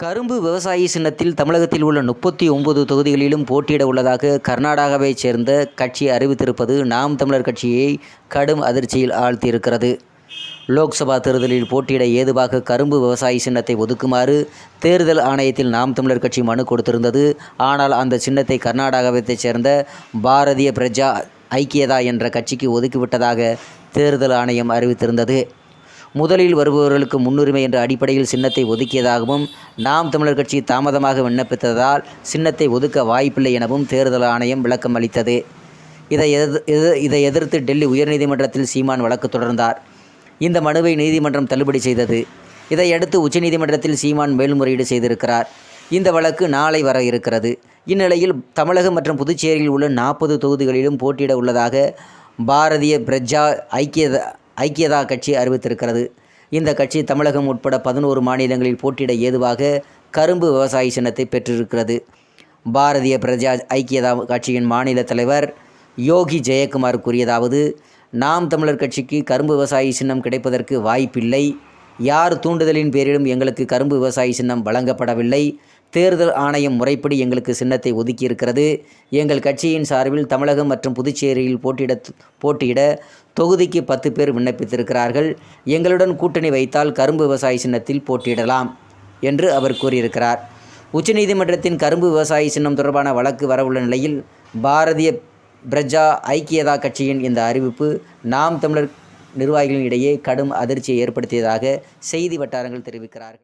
கரும்பு விவசாயி சின்னத்தில் தமிழகத்தில் உள்ள முப்பத்தி ஒன்பது தொகுதிகளிலும் போட்டியிட உள்ளதாக கர்நாடகாவைச் சேர்ந்த கட்சி அறிவித்திருப்பது நாம் தமிழர் கட்சியை கடும் அதிர்ச்சியில் ஆழ்த்தியிருக்கிறது. லோக்சபா தேர்தலில் போட்டியிட ஏதுவாக கரும்பு விவசாயி சின்னத்தை ஒதுக்குமாறு தேர்தல் ஆணையத்தில் நாம் தமிழர் கட்சி மனு கொடுத்திருந்தது. ஆனால் அந்த சின்னத்தை கர்நாடகாவைச் சேர்ந்த பாரதிய பிரஜா ஐக்கியதா என்ற கட்சிக்கு ஒதுக்கிவிட்டதாக தேர்தல் ஆணையம் அறிவித்திருந்தது. முதலில் வருபவர்களுக்கு முன்னுரிமை என்ற அடிப்படையில் சின்னத்தை ஒதுக்கியதாகவும் நாம் தமிழர் கட்சி தாமதமாக விண்ணப்பித்ததால் சின்னத்தை ஒதுக்க வாய்ப்பில்லை எனவும் தேர்தல் ஆணையம் விளக்கம் அளித்தது. இதை எதிர் இதை எதிர்த்து டெல்லி உயர்நீதிமன்றத்தில் சீமான் வழக்கு தொடர்ந்தார். இந்த மனுவை நீதிமன்றம் தள்ளுபடி செய்தது. இதையடுத்து உச்சநீதிமன்றத்தில் சீமான் மேல்முறையீடு செய்திருக்கிறார். இந்த வழக்கு நாளை வர இருக்கிறது. இந்நிலையில் தமிழகம் மற்றும் புதுச்சேரியில் உள்ள நாற்பது தொகுதிகளிலும் போட்டியிட உள்ளதாக பாரதிய பிரஜா ஐக்கிய ஐக்கியதா கட்சி அறிவித்திருக்கிறது. இந்த கட்சி தமிழகம் உட்பட பதினோரு மாநிலங்களில் போட்டியிட ஏதுவாக கரும்பு விவசாயி சின்னத்தை பெற்றிருக்கிறது. பாரதிய பிரஜா ஐக்கியதா கட்சியின் மாநில தலைவர் யோகி ஜெயக்குமார் கூறியதாவது நாம் தமிழர் கட்சிக்கு கரும்பு விவசாயி சின்னம் கிடைப்பதற்கு வாய்ப்பில்லை. யார் தூண்டுதலின் பேரிலும் எங்களுக்கு கரும்பு விவசாயி சின்னம் வழங்கப்படவில்லை. தேர்தல் ஆணையம் முறைப்படி எங்களுக்கு சின்னத்தை ஒதுக்கியிருக்கிறது. எங்கள் கட்சியின் சார்பில் தமிழகம் மற்றும் புதுச்சேரியில் போட்டியிட போட்டியிட தொகுதிக்கு பத்து பேர் விண்ணப்பித்திருக்கிறார்கள். எங்களுடன் கூட்டணி வைத்தால் கரும்பு விவசாயி சின்னத்தில் போட்டியிடலாம் என்று அவர் கூறியிருக்கிறார். உச்சநீதிமன்றத்தின் கரும்பு விவசாயி சின்னம் தொடர்பான வழக்கு வரவுள்ள நிலையில் பாரதிய பிரஜா ஐக்கியதா கட்சியின் இந்த அறிவிப்பு நாம் தமிழர் நிர்வாகிகளிடையே கடும் அதிர்ச்சியை ஏற்படுத்தியதாக செய்தி வட்டாரங்கள் தெரிவிக்கிறார்கள்.